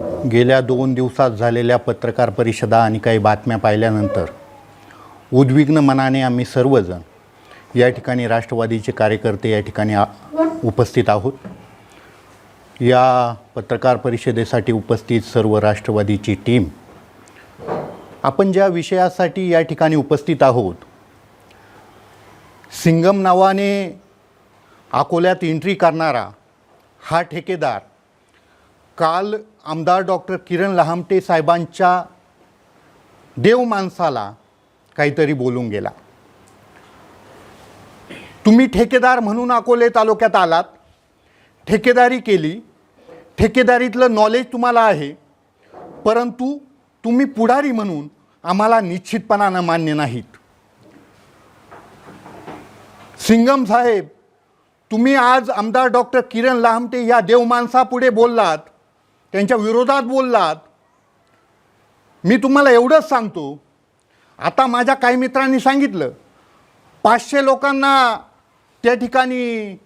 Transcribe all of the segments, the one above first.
गेल्या दोन दिवसात झालेल्या पत्रकार परिषदा आणि काही बातम्या पाहिल्यानंतर उद्विग्न मनाने आम्ही सर्वजण या ठिकाणी राष्ट्रवादीचे कार्यकर्ते या ठिकाणी उपस्थित आहोत. या पत्रकार परिषदेसाठी उपस्थित सर्व राष्ट्रवादीची टीम आपण ज्या विषयासाठी या ठिकाणी उपस्थित आहोत सिंगम नावाने अकोल्यात एंट्री करणारा हा ठेकेदार काल आमदार डॉक्टर किरण लहामटे साहेबांच्या देव माणसाला काहीतरी बोलून गेला. तुम्ही ठेकेदार म्हणून अकोले तालुक्यात आलात. ठेकेदारी केली. ठेकेदारीतलं नॉलेज तुम्हाला आहे. परंतु तुम्ही पुढारी म्हणून आम्हाला निश्चितपणानं मान्य नाहीत. सिंगम साहेब तुम्ही आज आमदार डॉक्टर किरण लहामटे या देवमानसापुढे बोललात. त्यांच्या विरोधात बोललात. मी तुम्हाला एवढंच सांगतो. आता माझ्या काही मित्रांनी सांगितलं. पाचशे लोकांना त्या ठिकाणी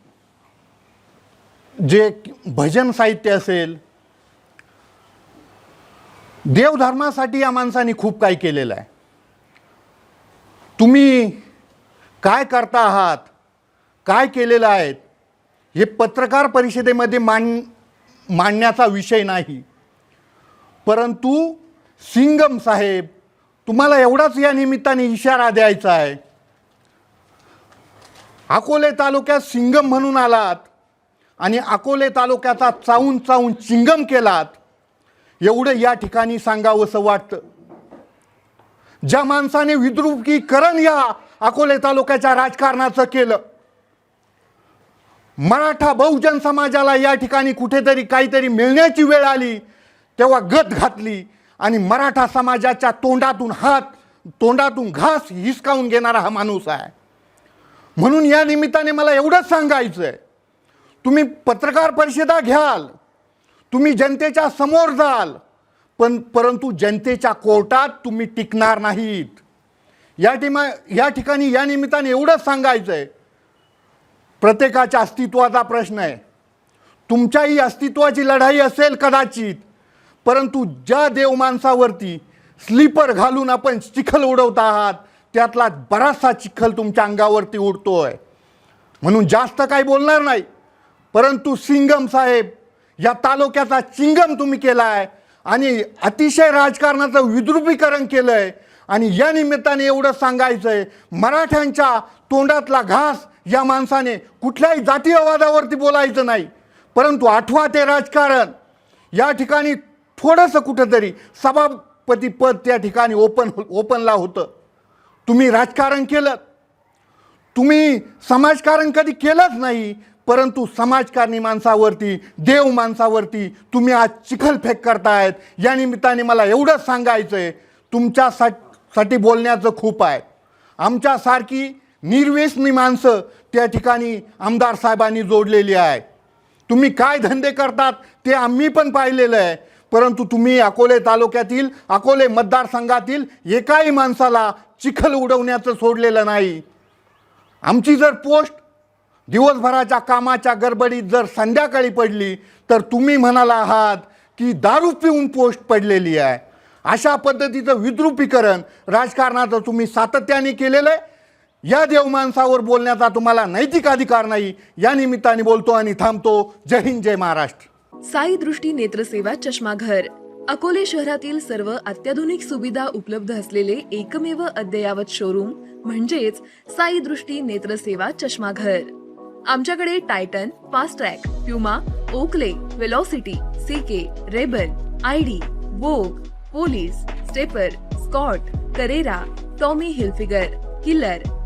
जे भजन साहित्य असेल देवधर्मासाठी या माणसाने खूप काही केलेलं आहे. तुम्ही काय करता आहात? काय केलेलं आहे? हे पत्रकार परिषदेमध्ये मांड मांडण्याचा विषय नाही. परंतु सिंगम साहेब तुम्हाला एवढाच या निमित्ताने इशारा द्यायचा आहे. अकोले तालुक्यात सिंगम म्हणून आलात आणि अकोले तालुक्याचा चावून चावून चिंगम केलात एवढं या ठिकाणी सांगावंसं वाटतं. ज्या माणसाने विद्रुपीकरण या अकोले तालुक्याच्या राजकारणाचं केलं मराठा बहुजन समाजाला या ठिकाणी कुठेतरी काहीतरी मिळण्याची वेळ आली तेव्हा गत घातली आणि मराठा समाजाच्या तोंडातून हात तोंडातून घास हिसकावून घेणारा हा माणूस आहे. म्हणून या निमित्ताने मला एवढंच सांगायचं आहे तुम्ही पत्रकार परिषदा घ्याल तुम्ही जनतेच्या समोर जाल पण परंतु जनतेच्या कोर्टात तुम्ही टिकणार नाहीत. या टिमा या ठिकाणी या निमित्ताने एवढंच सांगायचं आहे प्रत्येकाच्या अस्तित्वाचा प्रश्न आहे. तुमच्याही अस्तित्वाची लढाई असेल कदाचित परंतु ज्या देव माणसावरती स्लीपर घालून आपण चिखल उडवत आहात त्यातला बराचसा चिखल तुमच्या अंगावरती उडतो आहे म्हणून जास्त काही बोलणार नाही. परंतु सिंगम साहेब या तालुक्याचा चिंगम तुम्ही केला आहे आणि अतिशय राजकारणाचं विद्रुपीकरण केलं आहे आणि या निमित्ताने एवढं सांगायचं आहे मराठ्यांच्या तोंडातला घास या माणसाने कुठल्याही जातीयवादावरती बोलायचं नाही. परंतु आठवा ते राजकारण. या ठिकाणी थोडंसं कुठंतरी सभापती पद त्या ठिकाणी ओपन ओपनला होतं. तुम्ही राजकारण केलं. तुम्ही समाजकारण कधी केलंच नाही परंतु समाजकारणी माणसावरती देव माणसावरती तुम्ही आज चिखलफेक करतायत. या निमित्ताने मला एवढंच सांगायचं आहे तुमच्यासाठी बोलण्याचं खूप आहे. आमच्यासारखी निर्व्यसनी माणसं त्या ठिकाणी आमदार साहेबांनी जोडलेली आहे. तुम्ही काय धंदे करतात ते आम्ही पण पाहिलेलं आहे. परंतु तुम्ही अकोले तालुक्यातील अकोले मतदारसंघातील एकाही माणसाला चिखल उडवण्याचं सोडलेलं नाही. आमची जर पोस्ट दिवसभराच्या कामाच्या गडबडीत जर संध्याकाळी पडली तर तुम्ही म्हणाला आहात की दारू पिऊन पोस्ट पडलेली आहे. अशा पद्धतीचं विद्रुपीकरण राजकारणाचं तुम्ही सातत्याने केलेलं आहे. या देवमानसावर बोलण्याचा तुम्हाला नैतिक अधिकार नाही. या निमित्ताने बोलतो आणि थांबतो. जय हिंद जय महाराष्ट्र. साई दृष्टी नेत्रसेवा चष्माघर. अकोले शहरातील सर्व अत्याधुनिक सुविधा उपलब्ध असलेले एकमेव अद्ययावत शोरूम म्हणजेच साई दृष्टी नेत्रसेवा चष्माघर. आमच्याकडे Titan Fastrack Puma Oakley Velocity CK Rayban ID Vogue Police Stepper Scott Carrera Tommy Hilfiger Killer